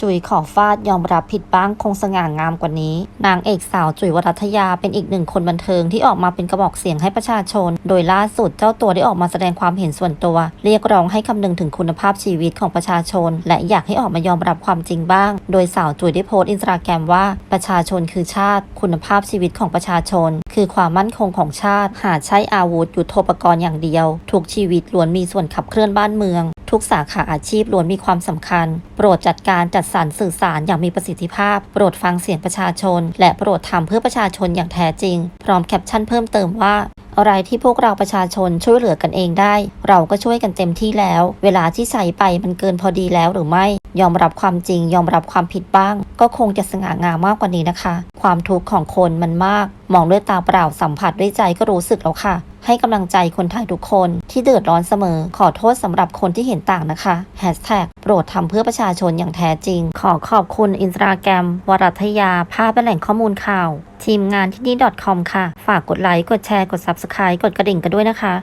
จุ๋ยขอฟาดยอมรับผิดบ้างคงสง่างามกว่านี้ นางเอกสาวจุ๋ยวรัตยาเป็นอีกหนึ่งคนบันเทิงที่ออกมาเป็นกระบอกเสียงให้ประชาชน โดยล่าสุดเจ้าตัวได้ออกมาแสดงความเห็นส่วนตัว เรียกร้องให้คำนึงถึงคุณภาพชีวิตของประชาชน และอยากให้ออกมายอมรับความจริงบ้าง โดยสาวจุ๋ยได้โพสต์อินสตาแกรมว่าประชาชนคือชาติ คุณภาพชีวิตของประชาชน คือความมั่นคงของชาติ หาใช้อาวุธยุทโธปกรณ์อย่างเดียวทุกชีวิตล้วนมีส่วนขับเคลื่อนบ้านเมือง ทุกสาขาอาชีพล้วนมีความสำคัญ โปรดจัดการจัดสรรสื่อสารอย่างมีประสิทธิภาพ โปรดฟังเสียงประชาชน และโปรดทำเพื่อประชาชนอย่างแท้จริง พร้อมแคปชั่นเพิ่มเติมว่า อะไรที่พวกเราประชาชนช่วยเหลือกันเองได้ เราก็ช่วยกันเต็มที่แล้ว เวลาที่ใช้ไปมันเกินพอดีแล้วหรือไม่ ยอมรับความจริง ยอมรับความผิดบ้าง ก็คงจะสง่างามมากกว่านี้นะคะ ความทุกข์ของคนมันมาก มองด้วยตาเปล่าสัมผัสด้วยใจก็รู้สึกแล้วค่ะ ให้กำลังใจคนไทยทุกคนที่เดือดร้อนเสมอ ขอโทษสำหรับคนที่เห็นต่างนะคะ ปรดทำเพื่อประชาชนอย่างแท้จริง ขอขอบคุณอินสตาแกรมวรัทยาภาพเป็นแหล่งข้อมูลข่าว ทีมงานที่นี่ .com ค่ะ ฝากกดไลค์ กดแชร์ กด Subscribe กดกระดิ่งกันด้วยนะคะ